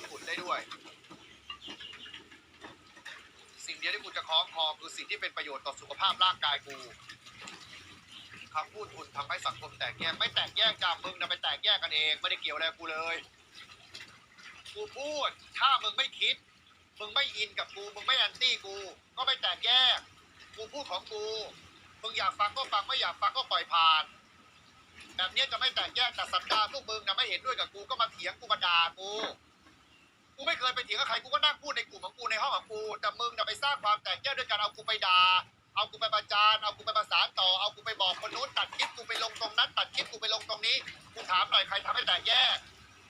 กันฝุ่นได้ด้วย สิ่งเดียวที่กูจะคล้องคอคือสิ่งที่เป็นประโยชน์ต่อสุขภาพร่างกายกูคำพูดคุณทำให้สังคมแตกแยกไม่แตกแยกจากมึงนะไปแตกแยกกันเองไม่ได้เกี่ยวอะไรกูเลยกูพูดถ้ามึงไม่คิด มึงไม่อินกับกู มึงไม่แอนตี้กู ก็ไม่แตกแยก กูพูดของกู มึงอยากฟังก็ฟังไม่อยากฟังก็ปล่อยผ่าน แบบนี้จะไม่แตกแยกแต่สัปดาห์พวกมึงนะไม่เห็นด้วยกับกูก็มาเถียงกูมาด่ากู กูไม่เคยไปเถียงกับใครกูก็นั่งพูดในกลุ่มของกูในห้องของกูแต่มึงน่ะไปสร้างความแตกแยกด้วยการเอากูไปด่าเอากูไปประจานเอากูไปประสานต่อเอากูไปบอกคนนู้นตัดคลิปกูไปลงตรงนั้น ตัดคลิปกูไปลงตรงนี้กูถามหน่อยใครทำให้แตกแยก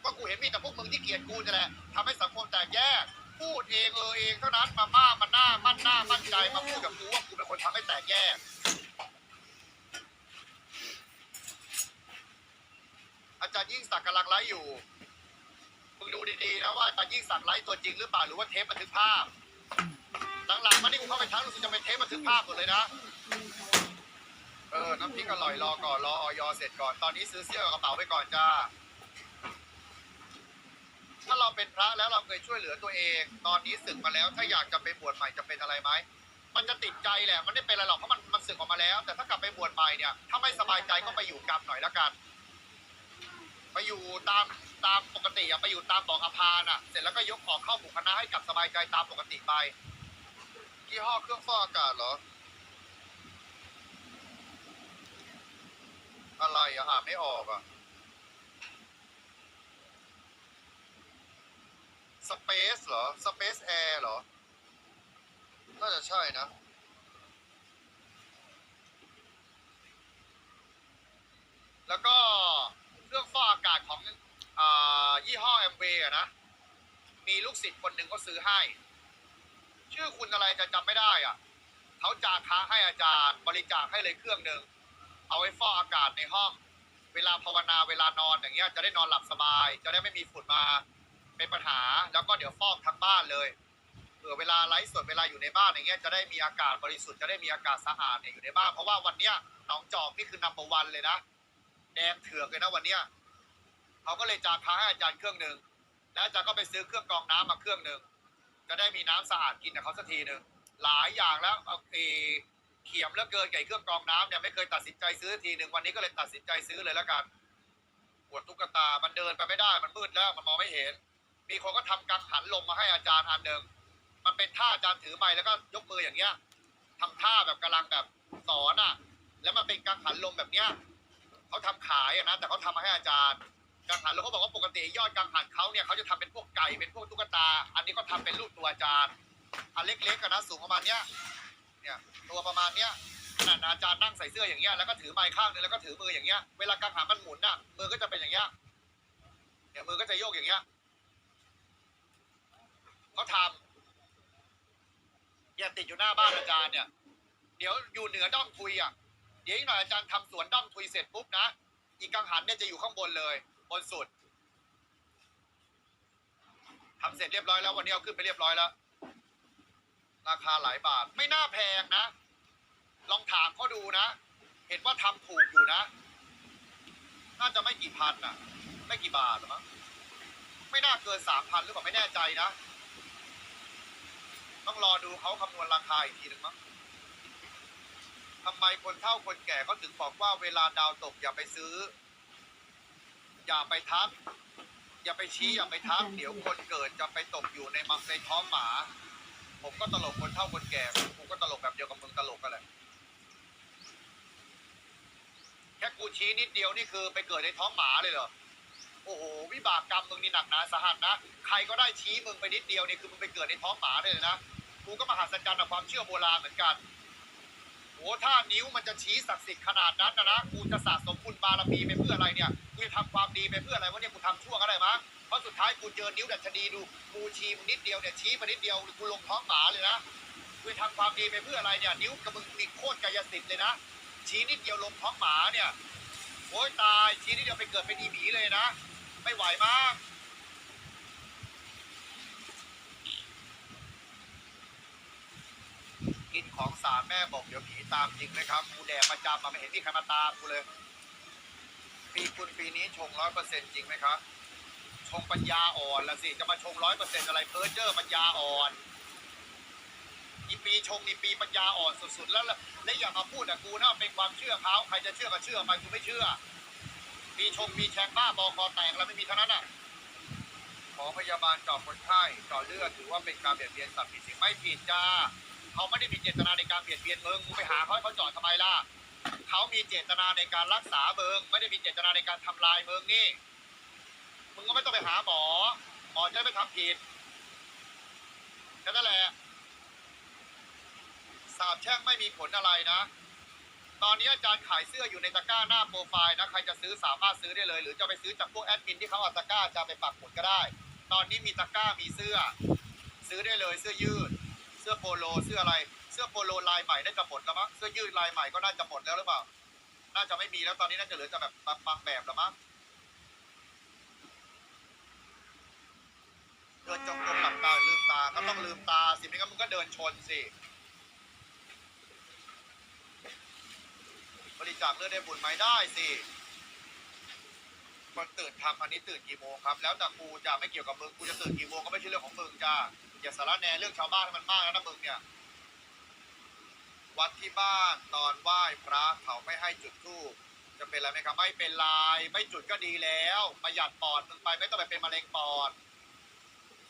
ก็กูเห็นมีแต่พวกมึงที่เกลียดกูนี่แหละทำให้สังคมแตกแยก พูดเองเออเองเท่านั้นมาบ้ามันหน้ามั่นหน้ามั่นใจมาพูดกับกูว่ากูเป็นคนทำให้แตกแยก อาจารย์ยิ่งศักดิ์กำลังไลฟ์อยู่ งดูดีๆนะว่าอาจารย์ยิ่งศักดิ์ไลฟ์ตัวจริงหรือเปล่าหรือว่าเทปบันทึกภาพหลังๆมานี่กูเข้าไปทักรู้สึกจะเป็นเทปบันทึกภาพหมดเลยนะ เออ น้ำพริกอร่อยรอก่อนรอออยเสร็จก่อน ตอนนี้ซื้อเสื้อกับกระเป๋าไปก่อนจ้า ถ้าเราเป็นพระแล้วเราเคยช่วยเหลือตัวเอง ตอนนี้สึกมาแล้ว ถ้าอยากจะไปบวชใหม่จะเป็นอะไรไหม มันจะติดใจแหละ มันไม่เป็นอะไรหรอกเพราะมันมันสึกออกมาแล้ว แต่ถ้ากลับไปบวชใหม่เนี่ย ถ้าไม่สบายใจก็ไปอยู่กรรมหน่อยละกัน ไปอยู่ตาม ตามปกติอะไปอยู่ตามบอกอภารอะเสร็จแล้วก็ยกออกเข้าหมู่คณะให้กลับสบายใจตามปกติไปยี่ห้อเครื่องฟอกอากาศเหรอ อะไรอะอ่านไม่ออกอะสเปซเหรอสเปซแอร์เหรอ น่าจะใช่นะ แล้วก็เครื่องฟอกอากาศของอายี่ห้อแอมเวย์นะ มีลูก ศิษย์คนหนึ่งเขาซื้อให้ ชื่อคุณอะไรจะจำไม่ได้อะเขาจาค้าให้อาจารย์บริจาคให้เลยเครื่องหนึ่งเอาไว้ฟอกอากาศในห้อง เวลาภาวนาเวลานอนอย่างเงี้ยจะได้นอนหลับสบาย จะได้ไม่มีฝุ่นมาเป็นปัญหา แล้วก็เดี๋ยวฟอกทั้งบ้านเลยเผื่อเวลาไลฟ์สดเวลาอยู่ในบ้านอย่างเงี้ยจะได้มีอากาศบริสุทธิ์จะได้มีอากาศสะอาดเนี่ยอยู่ในบ้านเพราะว่าวันเนี้ยหนองจอกนี่คือนัมเบอร์วันเลยนะแดงเถือกเลยนะวันเนี้ยเขาก็เลยจาค้าให้อาจารย์เครื่องหนึ่ง แล้วอาจารย์ก็ไปซื้อเครื่องกรองน้ำมาเครื่องหนึ่งจะได้มีน้ำสะอาดกินกับเขาสักทีหนึ่งหลายอย่างแล้วเอาเอเขียมเหลือเกินไก่เครื่องกรองน้ำเนี่ยไม่เคยตัดสินใจซื้อทีหนึ่งวันนี้ก็เลยตัดสินใจซื้อเลยแล้วกันปวดตุ๊กตา มันเดินไปไม่ได้ มันมืดแล้ว มันมองไม่เห็น มีคนก็ทำกังหันลมมาให้อาจารย์อันหนึ่งมันเป็นท่าอาจารย์ถือไม้แล้วก็ยกมืออย่างเงี้ยทำท่าแบบกำลังแบบสอนอะ แล้วมันเป็นกังหันลมแบบเนี้ยเขาทำขายอะนะ แต่เขาทำมาให้อาจารย์ กังหันแล้วเขาบอกว่าปกติยอดกังหันเขาเนี่ยเขาจะทำเป็นพวกไก่เป็นพวกตุ๊กตา อันนี้ก็ทำเป็นรูปตัวอาจารย์อันเล็กๆกันนะสูงประมาณเนี้ยเนี่ยตัวประมาณเนี้ยขนาดอาจารย์นั่งใส่เสื้ออย่างเงี้ยแล้วก็ถือไม้ข้างนึงแล้วก็ถือมืออย่างเงี้ยเวลากังหันมันหมุนน่ะมือก็จะเป็นอย่างเงี้ยเนี่ยมือก็จะโยกอย่างเงี้ยเขาทำอย่าติดอยู่หน้าบ้านอาจารย์เนี่ย เดี๋ยวอยู่เหนือด้อมทุยอะเดี๋ยวอีกหน่อยอาจารย์ทำสวนด้อมทุยเสร็จปุ๊บนะอีกกังหันเนี่ยจะอยู่ข้างบนเลย บนสุดทำเสร็จเรียบร้อยแล้ววันนี้เอาขึ้นไปเรียบร้อยแล้ว ราคาหลายบาทไม่น่าแพงนะ ลองถามเขาดูนะ เห็นว่าทำถูกอยู่นะ น่าจะไม่กี่พันน่ะไม่กี่บาทหรอมั้งไม่น่าเกินสามพันหรือเปล่าไม่แน่ใจนะ ต้องรอดูเขาคำนวณราคาอีกทีหนึ่งมั้งทำไมคนเฒ่าคนแก่เขาถึงบอกว่าเวลาดาวตกอย่าไปซื้อ อย่าไปทัก อย่าไปชี้อย่าไปทัก เดี๋ยวคนเกิดจะไปตกอยู่ในมักในท้องหมา ผมก็ตลกคนเฒ่าคนแก่ผมก็ตลกแบบเดียวกับมึงตลกกันแหละแค่กูชี้นิดเดียวนี่คือไปเกิดในท้องหมาเลยเหรอโอ้โหวิบากกรรมมึงนี่หนักหนาสาหัสนะใครก็ได้ชี้มึงไปนิดเดียวนี่คือมึงไปเกิดในท้องหมาเลยนะกูก็มหัศจรรย์กับความเชื่อโบราณเหมือนกัน โอ้ถ้านิ้วมันจะชี้ศักดิ์สิทธิ์ขนาดนั้นนะนะกูจะสะสมบุญบารมีไปเพื่ออะไรเนี่ยกูจะทำความดีไปเพื่ออะไรวะเนี่ยกูทำชั่วก็ได้มั้งเพราะสุดท้ายกูเจอนิ้วดัชนีดูกูชี้มึงนิดเดียวเนี่ยชี้มานิดเดียวกูลงท้องหมาเลยนะกูทำความดีไปเพื่ออะไรเนี่ยนิ้วกับมึงมีโคตรกายสิทธิ์เลยนะชี้นิดเดียวลงท้องหมาเนี่ยโอ้ยตายชี้นิดเดียวไปเกิดเป็นอีหมีเลยนะ ไม่ไหวมาก กิน ของสารแม่บอกเดี๋ยวผีตามจริงนะครับกูแดกประจำมาไม่เห็นที่ใครมาตามกูเลย ปีคุณปีนี้ชงร้อยเปอร์เซ็นต์จริงไหมครับชงปัญญาอ่อนละสิจะมาชงร้อยเปอร์เซ็นต์อะไรเพ้อเจ้อปัญญาอ่อนอีปีชงอีปีปัญญาอ่อนสุดๆ แล้วล่ะและอย่ามาพูดอะกูนะเป็นความเชื่อเขาใครจะเชื่อก็เชื่อไปกูไม่เชื่อปีชงมีแชงบ้าบอคอแตกแล้วไม่มีเท่านั้นอะขอพยาบาลเจาะคนไข้เจาะเลือดถือว่าเป็นการเบียดเบียนสัตว์ผิดสิ่งไม่ผิดจ้า เขาไม่ได้มีเจตนาในการเบียดเบียนมึงมึงไปหาเขาให้เขาจาะทำไมล่ะเขามีเจตนาในการรักษาเมึงไม่ได้มีเจตนาในการทำลายเมึงนี่มึงก็ไม่ต้องไปหาหมอหมอจะไม่ทำผิดแค่นั้นแหละสาบแช่งไม่มีผลอะไรนะ ตอนนี้อาจารย์ขายเสื้ออยู่ในตะกร้าหน้าโปรไฟล์นะใครจะซื้อสามารถซื้อได้เลย หรือจะไปซื้อจากพวกแอดมินที่เขาเอาตะกร้าจะไปปักหมุดก็ได้ ตอนนี้มีตะกร้ามีเสื้อ ซื้อได้เลยเสื้อยืด โปโลเสื้ออะไร เสื้อโปโลลายใหม่น่าจะหมดแล้วมั้งเสื้อยืดลายใหม่ก็น่าจะหมดแล้วหรือเปล่า น่าจะไม่มีแล้วตอนนี้น่าจะเหลือแต่แบบบางแบบแล้วมั้งเดินจงกรมหลับตาลืมตาก็ต้องลืมตาสิไม่งั้นมึงก็เดินชนสิบริจาคเลือดได้บุญไหมได้สิคนตื่นทำอันนี้ตื่นกี่โมงครับ แล้วแต่กูจะไม่เกี่ยวกับมึงกูจะตื่นกี่โมงก็ไม่ใช่เรื่องของมึงจ้า อย่าสาระแหนเรื่องชาวบ้านให้มันมากแล้วนะมึงเนี่ย วัดที่บ้านตอนไหว้พระเขาไม่ให้จุดธูปจะเป็นอะไรไหมครับไม่เป็นไรไม่จุดก็ดีแล้ว ประหยัดปอดมึงไปไม่ต้องไปเป็นมะเร็งปอด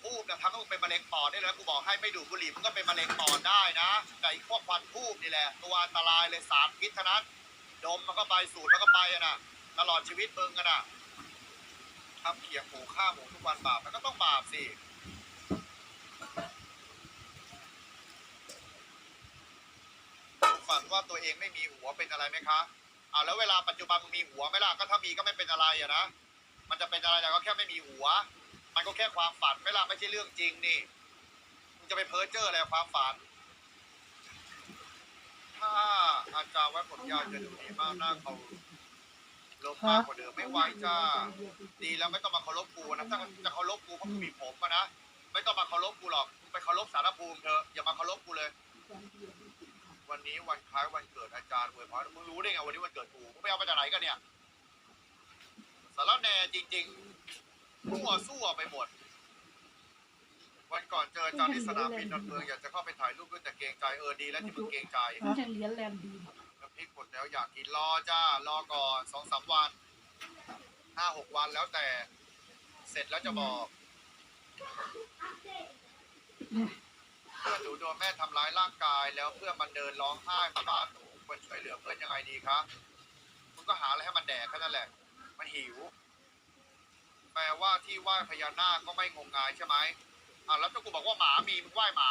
ทูบเนี่ยทำให้มึงเป็นมะเร็งปอดได้เลยกูบอกให้ไม่ดูดบุหรี่มึงก็เป็นมะเร็งปอดได้นะแต่ไอ้พวกควันทูบนี่แหละตัวอันตรายเลยสารพิษทนั้นดมมันก็ไปสูดมันก็ไปอะนะตลอดชีวิตมึงอะนะทำเขียงหมูฆ่าหมูทุกวันบาปมันก็ต้องบาปสิฝัน ว่าตัวเองไม่มีหัวเป็นอะไรไหมคะอ่าแล้วเวลาปัจจุบันมึงมีหัวไหมล่ะก็ถ้ามีก็ไม่เป็นอะไรอะนะมันจะเป็นอะไรแต่ก็แค่ไม่มีหัว มันก็แค่ความฝันไม่ล่ะไม่ใช่เรื่องจริงนี่มึงจะไปเพ้อเจ้ออะไรความฝัน ถ้าอาจารย์ไว้ผมยาวจะดูดีมากหน้าเขาลบมากกว่าเดิมไม่ไหวจ้า ดีแล้วไม่ต้องมาเคารพกูนะถ้าจะเคารพกูเพราะกูมีผมอะนะไม่ต้องมาเคารพกูหรอกมึงไปเคารพสารภูมิเถอะอย่ามาเคารพกูเลย วันนี้วันคล้ายวันเกิดอาจารย์เวยพรมึงรู้ได้ไงวันนี้วันเกิดกูมึงไปเอามาจากไหนกันเนี่ยสารแหน่จริงๆมั่วซั่วไปหมด วันก่อนเจออาจารย์ที่สนามบินดอนเมืองอยากจะเข้าไปถ่ายรูปด้วยแต่เกรงใจเออดีแล้วที่มึงเกรงใจไม่ใช่เลี้ยนแลนด์ดีนน้ำพริกหมดแล้วอยากกินรอจ้ารอก่อนสองสามวันห้าหกวันแล้วแต่ เสร็จแล้วจะบอกเพื่อนหนูโดนแม่ทำร้ายร่างกาย แล้วเพื่อนมันเดินร้องไห้มาบ้านหนูควรช่วยเหลือเพื่อนยังไงดีคะมึงก็หาอะไรให้มันแดกแค่นั้นแหละ มันหิวแปลว่าที่ไหว้พญานาคก็ไม่งมงายใช่ไหมอะแล้วถ้ากูบอกว่าหมามีมึงไหว้หมา